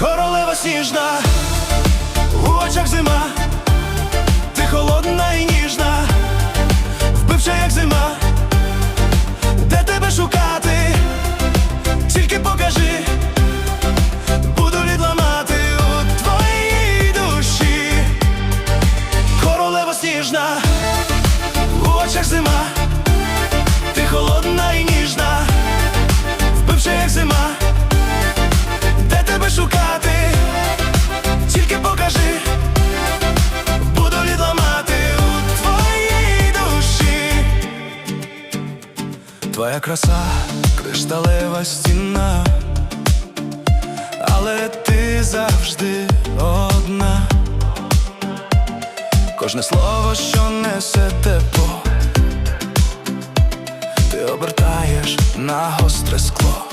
королева сніжна, у очах зима, ти холодна і ніжна, вбивча, як зима, де тебе шукати, тільки покажи, буду відламати у твоїй душі, королева сніжна, у очах зима, Твоя краса, кришталева стіна, але ти завжди одна. Кожне слово, що несе тепло, ти обертаєш на гостре скло.